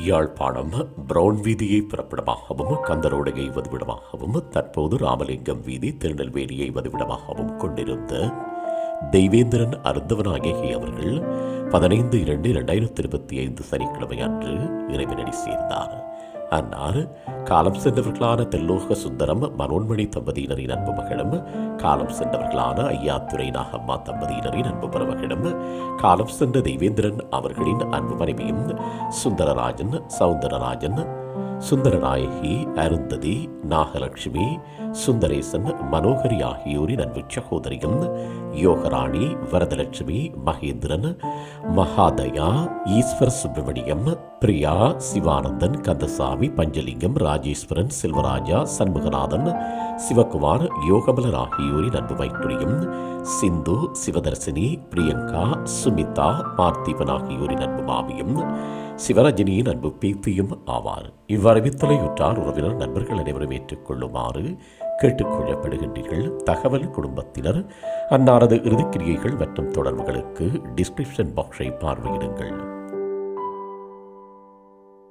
Yazhpanam brown வீதியை பிறப்பிடமாகவும் கந்தரோடையை வதிவிடமாகவும் தற்போது ராமலிங்கம் வீதி திருநெல்வேலியை வதிவிடமாகவும் கொண்டிருந்த தெய்வேந்திரன் அருந்தவநாயகி அவர்கள் பதினைந்து இரண்டு இரண்டாயிரத்தி இருபத்தி ஐந்து சனிக்கிழமை அன்று இறைவனடி சேர்ந்தார். அன்னார் காலம் சென்றவர்களான தெல்லோக சுந்தரம் மனோன்மணி தம்பதியினரின் அன்பு மகளும் காலம் சென்றவர்களான ஐயாத்துரை நாகம்மா தம்பதியினரின் அன்பு மருமகளும் காலம் சென்ற தெய்வேந்திரன் அவர்களின் அன்பு மனைவியும் சுந்தரராஜன் சவுந்தரராஜன் சுந்தரநாயகி அருந்ததி நாகலட்சுமி சுந்தரேசன் மனோகரி ஆகியோரின் அன்பு சகோதரியும் யோகராணி வரதலட்சுமி மகேந்திரன் மகாதயா ஈஸ்வர சுப்பிரமணியம் பிரியா சிவானந்தன் கந்தசாமி பஞ்சலிங்கம் ராஜேஸ்வரன் செல்வராஜா சண்முகநாதன் சிவகுமார் யோகபலர் ஆகியோரின் அன்பு மைத்துரியும் சிந்து சிவதர்சினி பிரியங்கா சுமிதா பார்த்திபன் ஆகியோரின் அன்பு மாமியும் சிவரஜினியின் அன்பு பேத்தியும் ஆவார். இவ்வாறு வித்தலையுற்றார் உறவினர் நண்பர்கள் அனைவரும் ஏற்றுக்கொள்ளுமாறு கேட்டுக்கொள்ளப்படுகின்றீர்கள். தகவல் குடும்பத்தினர் அன்னாரது இறுதிக்கிரியைகள் மற்றும் தொடர்புகளுக்கு டிஸ்கிரிப்ஷன் பாக்ஸை பார்வையிடுங்கள்.